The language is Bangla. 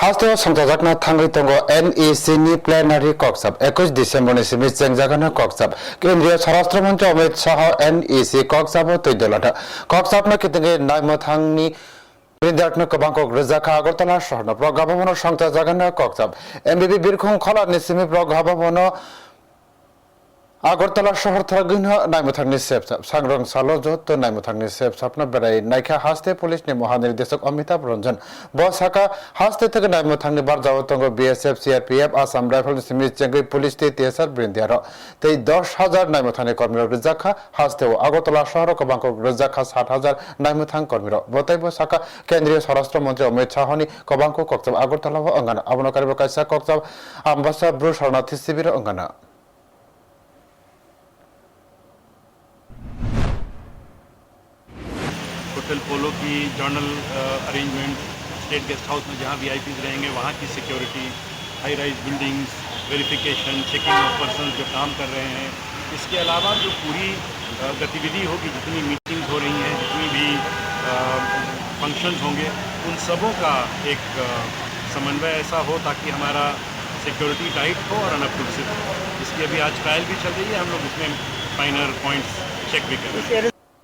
하스테와 성자작나 탕의동거 NEC니 플래너리 꺽삽 21 ডিসেম্বর সিমি চেংজাগানা কক্সাব কেন্দ্রীয় স্বরাষ্ট্রমন্ত্রী অমিত শাহ NEC কক্সাব তৈদলাটা কক্সাবনা কেতেঙ্গে নাইমথাংনি বিদ্যার্থী কবাংক রেজাখা আগরতলা শহর প্রজ্ঞাভবন সংস্থা জাগানা কক্সাব এমবিবি বীরখং খলা নিসিমি প্রজ্ঞাভবন আগরতলা শহর থাগিন নাইমথাংনি সেপসাপ সাংরং সালো যত নাইমথাংনি সেপসাপনা বেড়াই নাইখা হাসতে পুলিশনি মহানির্দেশক অমিতাভ রঞ্জন। বসাকা হাসতে থেকে নাইমথাংনি বারজাওতঙ্গ বিএসএফ, সিআরপিএফ, আসাম রাইফেল সিমিজ চেঙ্গুই পুলিশ তে তেসার বৃন্দিয়ার। তেই দশ হাজার নাইমথাংনি কর্মীর রেজাখা হাসতেও আগরতলা শহর কবাংক রেজাখা ষাট হাজার নাইমথাং কর্মীর। বতাইব সাকা কেন্দ্রীয় স্বরাষ্ট্রমন্ত্রী অমিত শাহনি কবাংক কক্সাব আগরতলা অঙ্গানা। আবনকারী কাইসা কক্সাব আম্বাসা ব্রু শরণার্থী শিবির অঙ্গানা। होटल पोलो की general arrangement state guest house में जहाँ वी रहेंगे, वहाँ की security high rise buildings verification checking of person जो काम कर रहे हैं। इसके अलावा जो पूरी गतिविधि होगी, जितनी मीटिंग्स हो रही हैं, जितनी भी फ़ंक्शंस होंगे, उन सबों का एक समन्वय ऐसा हो ताकि हमारा सिक्योरिटी टाइट हो और अनअप्रूसिव हो। इसकी अभी आज ट्रायल भी चल रही है, हम लोग उसमें फाइनर पॉइंट्स चेक भी कर रहे हैं। इस